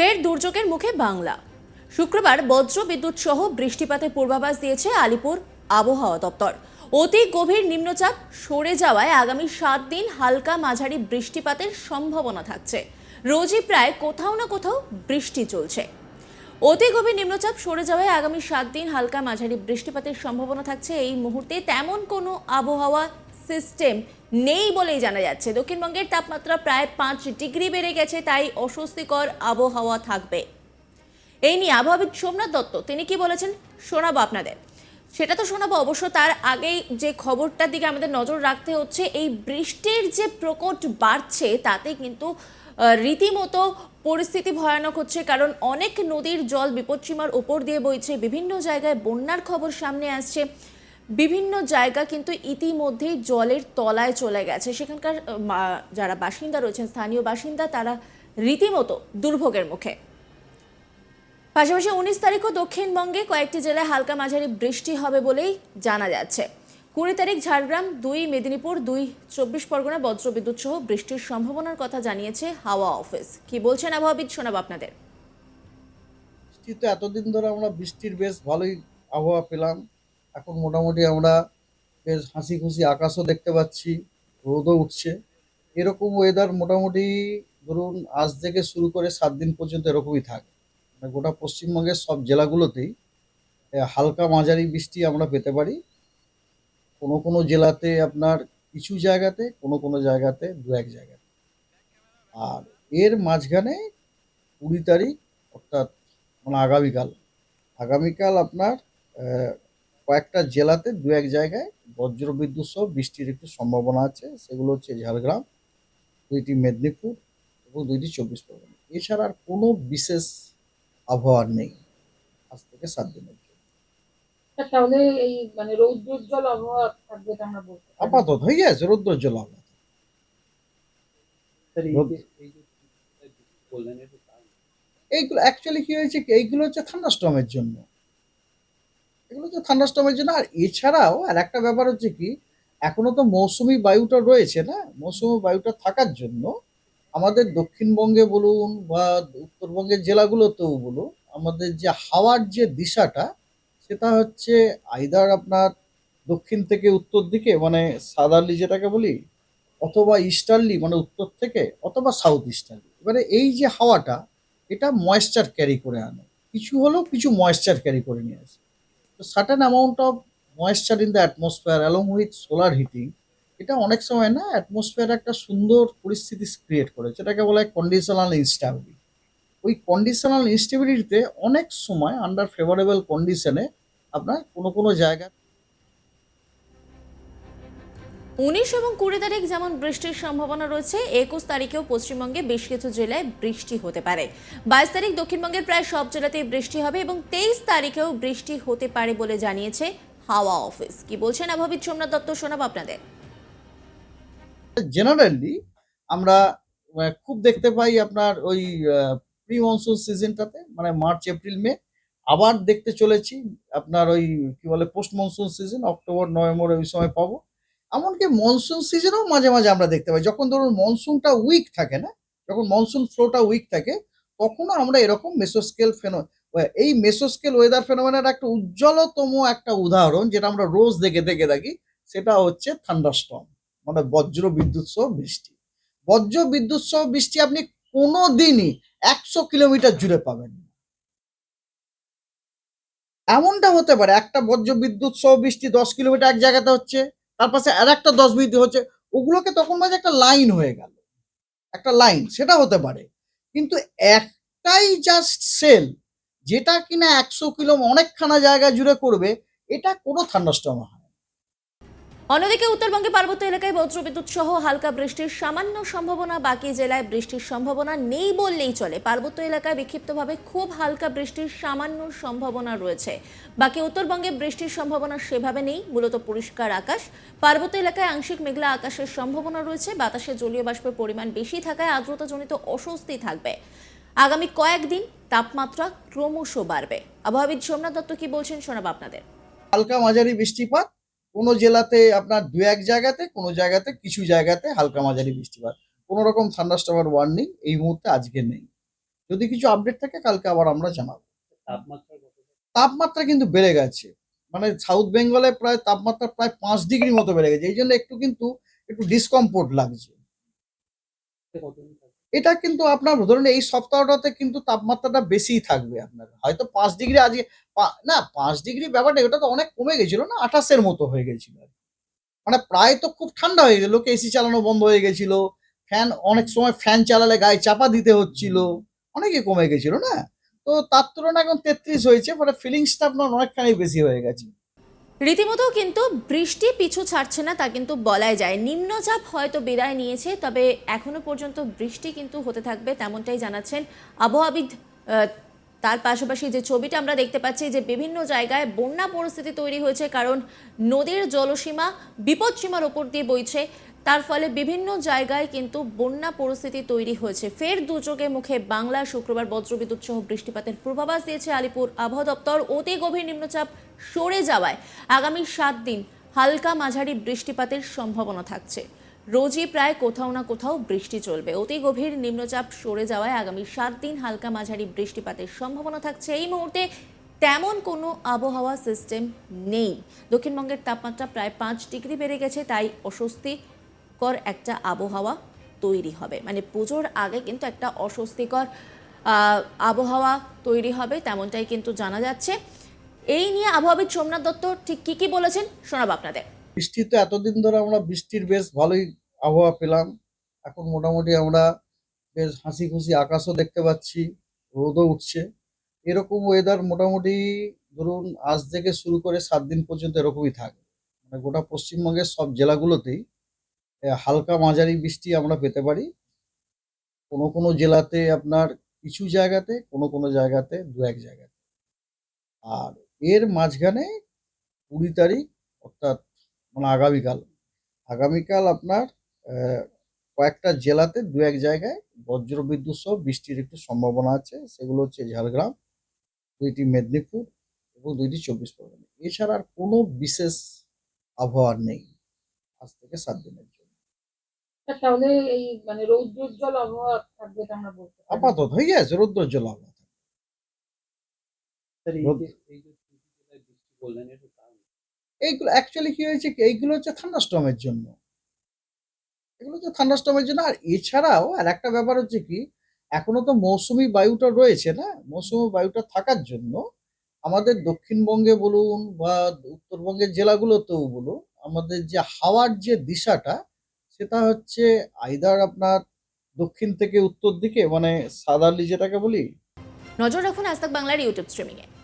ফের দুর্যোগের মুখে বাংলা। শুক্রবার বজ্র বিদ্যুৎ সহ বৃষ্টিপাতের পূর্বাভাস দিয়েছে আলিপুর আবহাওয়া দপ্তর। অতি গভীর নিম্নচাপ সরে যাওয়ায় আগামী সাত দিন হালকা মাঝারি বৃষ্টিপাতের সম্ভাবনা থাকছে। রোজই প্রায় কোথাও না কোথাও বৃষ্টি চলছে। অতি গভীর নিম্নচাপ সরে যাওয়ায় আগামী সাত দিন হালকা মাঝারি বৃষ্টিপাতের সম্ভাবনা থাকছে। এই মুহূর্তে তেমন কোনো আবহাওয়া সিস্টেম নেই বলেই জানা যাচ্ছে। দক্ষিণবঙ্গের তাপমাত্রা প্রায় পাঁচ ডিগ্রি বেড়ে গেছে, তাই অস্বস্তিকর আবহাওয়া থাকবে। এই নিয়ে আবহাওয়াবিদ সোমনাথ দত্ত, তিনি কি বলেছেন শোনাবো আপনাদের। সেটা তো শোনাবো, অবশ্য তার আগেই যে খবরটার দিকে আমাদের নজর রাখতে হচ্ছে, এই বৃষ্টির যে প্রকট বাড়ছে, তাতে কিন্তু রীতিমতো পরিস্থিতি ভয়ানক হচ্ছে, কারণ অনেক নদীর জল বিপদসীমার উপর দিয়ে বইছে, বিভিন্ন জায়গায় বন্যার খবর সামনে আসছে। বিভিন্ন জায়গা কিন্তু ইতিমধ্যেই জলের তলায় চলে গেছে। সেখানকার যারা বাসিন্দা রয়েছেন, স্থানীয় বাসিন্দা, তারা রীতিমতো দুর্ভোগের মুখে। পাশাপাশি উনিশ তারিখও দক্ষিণবঙ্গে কয়েকটি জেলায় হালকা মাঝারি বৃষ্টি হবে বলেই জানা যাচ্ছে। কুড়ি তারিখ ঝাড়গ্রাম, দুই মেদিনীপুর, দুই চব্বিশ পরগনা বজ্রবিদ্যুৎ সহ বৃষ্টির সম্ভাবনার কথা জানিয়েছে হাওয়া অফিস। কি বলছেন আবহাওয়াবিদ শোনাব আপনাদের? এতদিন ধরে আমরা বৃষ্টির বেশ ভালোই আবহাওয়া পেলাম। এখন মোটামুটি আমরা বেশ হাসি খুশি আকাশও দেখতে পাচ্ছি, রোদও উঠছে। এরকম ওয়েদার মোটামুটি ধরুন আজ থেকে শুরু করে সাত দিন পর্যন্ত এরকমই থাকে। মানে গোটা পশ্চিমবঙ্গের সব জেলাগুলোতেই হালকা মাঝারি বৃষ্টি আমরা পেতে পারি। কোনো কোনো জেলাতে আপনার কিছু জায়গাতে, কোনো কোনো জায়গাতে দু এক জায়গাতে। আর এর মাঝখানে কুড়ি তারিখ অর্থাৎ মানে আগামীকাল আগামীকাল আপনার কয়েকটা জেলাতে দু এক জায়গায় বজ্র বিদ্যুৎ সহ বৃষ্টির একটু সম্ভাবনা আছে। সেগুলো হচ্ছে ঝাড়গ্রাম দুইটি মেদিনীপুর এবং দুইটি চব্বিশ পরগনা। এছাড়া আর কোনো বিশেষ আবহাওয়া নেই আজ থেকে সাত দিনের জন্য। তাহলে এই মানে রৌদ্রোজ্জ্বল আবহাওয়া থাকবে আমরা বলতে আপাতত হয়ে গেছে রৌদ্রোজ্জ্বল আবহাওয়া। এইগুলো অ্যাকচুয়ালি কি হয়েছে কি? এইগুলো হচ্ছে থান্ডাস্টর্মের জন্য। এগুলো হচ্ছে থান্ডাস্টর্মের জন্য। আর এছাড়াও আর একটা ব্যাপার হচ্ছে কি, এখনও তো মৌসুমি বায়ুটা রয়েছে না? মৌসুমি বায়ুটা থাকার জন্য আমাদের দক্ষিণবঙ্গে বলুন বা উত্তরবঙ্গের জেলাগুলোতেও বলুন, আমাদের যে হাওয়ার যে দিশাটা, সেটা হচ্ছে আইদার আপনার দক্ষিণ থেকে উত্তর দিকে মানে সাদারলি যেটাকে বলি, অথবা ইস্টার্লি মানে উত্তর থেকে, অথবা সাউথ ইস্টার্লি এবারে এই যে হাওয়াটা, এটা ময়েশ্চার ক্যারি করে আনে। কিছু হলেও কিছু ময়েশ্চার ক্যারি করে নিয়ে আসে। তো certain amount of moisture in the atmosphere along with solar heating এটা অনেক সময় না অ্যাটমসফিয়ার একটা সুন্দর পরিস্থিতি ক্রিয়েট করে, যেটাকে বলা হয় কন্ডিশনাল ইনস্টাবিলিটি ওই কন্ডিশনাল ইনস্টেবিলিটিতে অনেক সময় আন্ডার ফেভারেবল কন্ডিশনে আপনার কোনো কোনো জায়গা উনিশ এবং কুড়ি তারিখ যেমন বৃষ্টির সম্ভাবনা রয়েছে, একুশ তারিখেও পশ্চিমবঙ্গে বেশ কিছু জেলায় বৃষ্টি হতে পারে। বাইশ তারিখ দক্ষিণবঙ্গের প্রায় সব জেলাতেই বৃষ্টি হবে এবং তেইশ তারিখেও বৃষ্টি হতে পারে বলে জানিয়েছে হাওয়া অফিস। কি বলছেন আবহাবিদ সোমনাথ দত্ত, শোনাব আপনাদের। জেনারেলি আমরা খুব দেখতে পাই আপনার ওই প্রি মনসুন সিজনটাতে মানে মার্চ এপ্রিল মে আবার দেখতে চলেছি। আপনার ওই, কি বলে post monsoon season October November ওই সময় পাবো। এমনকি মনসুন সিজনেও মাঝে মাঝে আমরা দেখতে পাই। যখন ধরুন মনসুনটা উইক থাকে না, যখন মনসুন ফ্লোটা উইক থাকে, তখনও আমরা এরকম মেসোস্কেল ফেনো এই মেসোস্কেল ওয়েদার ফেনোমেনার একটা উজ্জ্বলতম একটা উদাহরণ, যেটা আমরা রোজ দেখে দেখে থাকি। সেটা হচ্ছে থান্ডারস্টর্ম মানে বজ্র বিদ্যুৎ সহ বৃষ্টি। বজ্র বিদ্যুৎ সহ বৃষ্টি আপনি কোনো দিনই একশো কিলোমিটার জুড়ে পাবেন। এমনটা হতে পারে, একটা বজ্র বিদ্যুৎ সহ বৃষ্টি দশ কিলোমিটার এক জায়গাতে হচ্ছে তার পাশে আর একটা দশ বৃদ্ধি হচ্ছে, ওগুলোকে তখন মাঝে একটা লাইন হয়ে গেল একটা লাইন সেটা হতে পারে কিন্তু একটাই জাস্ট সেল যেটা কিনা একশো কিলো অনেকখানা জায়গা জুড়ে করবে, এটা কোনো থান্ডাস্টম হয়। অন্যদিকে উত্তরবঙ্গে পার্বত্য এলাকায় বজ্রবিদ্যুৎ সহ হালকা বৃষ্টির সামান্য সম্ভাবনা, বাকি জেলায় বৃষ্টির সম্ভাবনা নেই বললেই চলে। পার্বত্য এলাকায় বিক্ষিপ্তভাবে খুব হালকা বৃষ্টির সামান্য সম্ভাবনা রয়েছে। বাকি উত্তরবঙ্গে বৃষ্টির সম্ভাবনা সেভাবে নেই, মূলত পরিষ্কার আকাশ। পার্বত্য এলাকায় আংশিক মেঘলা আকাশের সম্ভাবনা রয়েছে, বাতাসে জলীয় বাষ্পের পরিমাণ বেশি থাকায় আর্দ্রতাজনিত অস্বস্তি থাকবে। আগামী কয়েকদিন তাপমাত্রা ক্রমশ বাড়বে। আবহাওয়াবিদ সোমনাথ দত্ত কি বলছেন শোনাব আপনাদের। হালকা মাঝারি বৃষ্টিপাত কোনো জেলাতে আপনার দু এক জায়গাতে কোনো জায়গাতে কিছু জায়গাতে হালকা মাঝারি বৃষ্টিপাত। কোনো রকম থান্ডাস্টমার ওয়ার্নিং এই মুহূর্তে আজকে নেই। যদি কিছু আপডেট থাকে কালকে আবার আমরা জানাব। তাপমাত্রা কিন্তু বেড়ে গেছে। মানে সাউথ বেঙ্গলে প্রায় তাপমাত্রা প্রায় পাঁচ ডিগ্রি মতো বেড়ে গেছে। এই জন্য একটু কিন্তু একটু ডিসকমফোর্ট লাগছে। এটা কিন্তু আপনার ধরুন এই সপ্তাহটাতে কিন্তু তাপমাত্রাটা বেশিই থাকবে আপনার। হয়তো পাঁচ ডিগ্রি আজকে না, পাঁচ ডিগ্রি ব্যাপারটা ওটা তো অনেক কমে গেছিল না, আঠাশের মতো হয়ে গেছিল মানে প্রায় তো খুব ঠান্ডা হয়ে গেল লোকে এসি চালানো বন্ধ হয়ে গেছিল ফ্যান অনেক সময় ফ্যান চালালে গায়ে চাপা দিতে হচ্ছিল, অনেকে কমে গেছিল না? তো তার তুলনায় এখন তেত্রিশ হয়েছে মানে ফিলিংসটা আপনার অনেকখানি বেশি হয়ে গেছে। রীতিমতো কিন্তু বৃষ্টি পিছু ছাড়ছে না, তা কিন্তু বলাই যায়। নিম্নচাপ হয়তো বিদায় নিয়েছে, তবে এখনও পর্যন্ত বৃষ্টি কিন্তু হতে থাকবে তেমনটাই জানাচ্ছেন আবহাওয়াবিদ তার পাশাপাশি যে ছবিটা আমরা দেখতে পাচ্ছি যে বিভিন্ন জায়গায় বন্যা পরিস্থিতি তৈরি হয়েছে, কারণ নদীর জলসীমা বিপদসীমার ওপর দিয়ে বইছে। তার ফলে বিভিন্ন জায়গায় কিন্তু বন্যা পরিস্থিতি তৈরি হয়েছে। ফের দুর্যোগের মুখে বাংলা শুক্রবার বজ্রবিদ্যুৎ সহ বৃষ্টিপাতের পূর্বাভাস দিয়েছে আলিপুর আবহাওয়া দপ্তর। অতি গভীর নিম্নচাপ সরে যাওয়ায় আগামী সাত দিন হালকা মাঝারি বৃষ্টিপাতের সম্ভাবনা থাকছে। রোজই প্রায় কোথাও না কোথাও বৃষ্টি চলবে। অতি গভীর নিম্নচাপ সরে যাওয়ায় আগামী সাত দিন হালকা মাঝারি বৃষ্টিপাতের সম্ভাবনা থাকছে। এই মুহূর্তে তেমন কোনো আবহাওয়া সিস্টেম নেই। দক্ষিণবঙ্গের তাপমাত্রা প্রায় পাঁচ ডিগ্রি বেড়ে গেছে, তাই অস্বস্তিকর একটা আবহাওয়া তৈরি হবে। মানে পুজোর আগে কিন্তু একটা অস্বস্তিকর আবহাওয়া তৈরি হবে তেমনটাই কিন্তু জানা যাচ্ছে। এই নিয়ে আবহাওয়াবিদ সোমনাথ দত্ত ঠিক কি কি বলেছেন শোনাবো আপনাদের। বৃষ্টি তো এতদিন ধরে আমরা বৃষ্টির বেশ ভালোই আবহাওয়া পেলাম। এখন মোটামুটি আমরা বেশ হাসি খুশি আকাশও দেখতে পাচ্ছি, রোদও উঠছে। এরকম ওয়েদার মোটামুটি ধরুন আজ থেকে শুরু করে সাত দিন পর্যন্ত এরকমই থাকে। মানে গোটা পশ্চিমবঙ্গের সব জেলাগুলোতেই হালকা মাঝারি বৃষ্টি আমরা পেতে পারি। কোনো কোনো জেলাতে আপনার কিছু জায়গাতে, কোনো কোনো জায়গাতে, দু এক জায়গাতে। আর এর মাঝখানে কুড়ি তারিখ অর্থাৎ মানে আগামীকাল আগামীকাল আপনার কয়েকটা জেলাতে দু এক জায়গায় বজ্র বিদ্যুৎ সহ বৃষ্টির একটু সম্ভাবনা আছে। সেগুলো হচ্ছে ঝাড়গ্রাম, দুইটি মেদিনীপুর এবং দুইটি চব্বিশ পরগনা। এছাড়া আর কোনো বিশেষ আবহাওয়া নেই। আজ থেকে সাত দিনের জন্য। তাহলে এই মানে রৌদ্রোজ্জ্বল আবহাওয়া থাকবে এটা আমরা বলতে আপাতত হয়ে গেছে রৌদ্রোজ্জ্বল আবহাওয়া। এইগুলো অ্যাকচুয়ালি কি হয়েছে কি এইগুলো হচ্ছে থান্ডাস্টর্মের জন্য। এগুলো হচ্ছে থান্ডাস্টর্মের জন্য আর এছাড়াও আর একটা ব্যাপার হচ্ছে কি এখনও তো মৌসুমি বায়ুটা রয়েছে না? মৌসুমি বায়ুটা থাকার জন্য আমাদের দক্ষিণবঙ্গে বলুন বা উত্তরবঙ্গের জেলাগুলোতেও বলুন আমাদের যে হাওয়ার যে দিশাটা সেটা হচ্ছে আইদার আপনার দক্ষিণ থেকে উত্তর দিকে মানে সাদারলি যেটাকে বলি। নজর রাখুন আজ বাংলার ইউটিউব স্ট্রিমিংয়ে।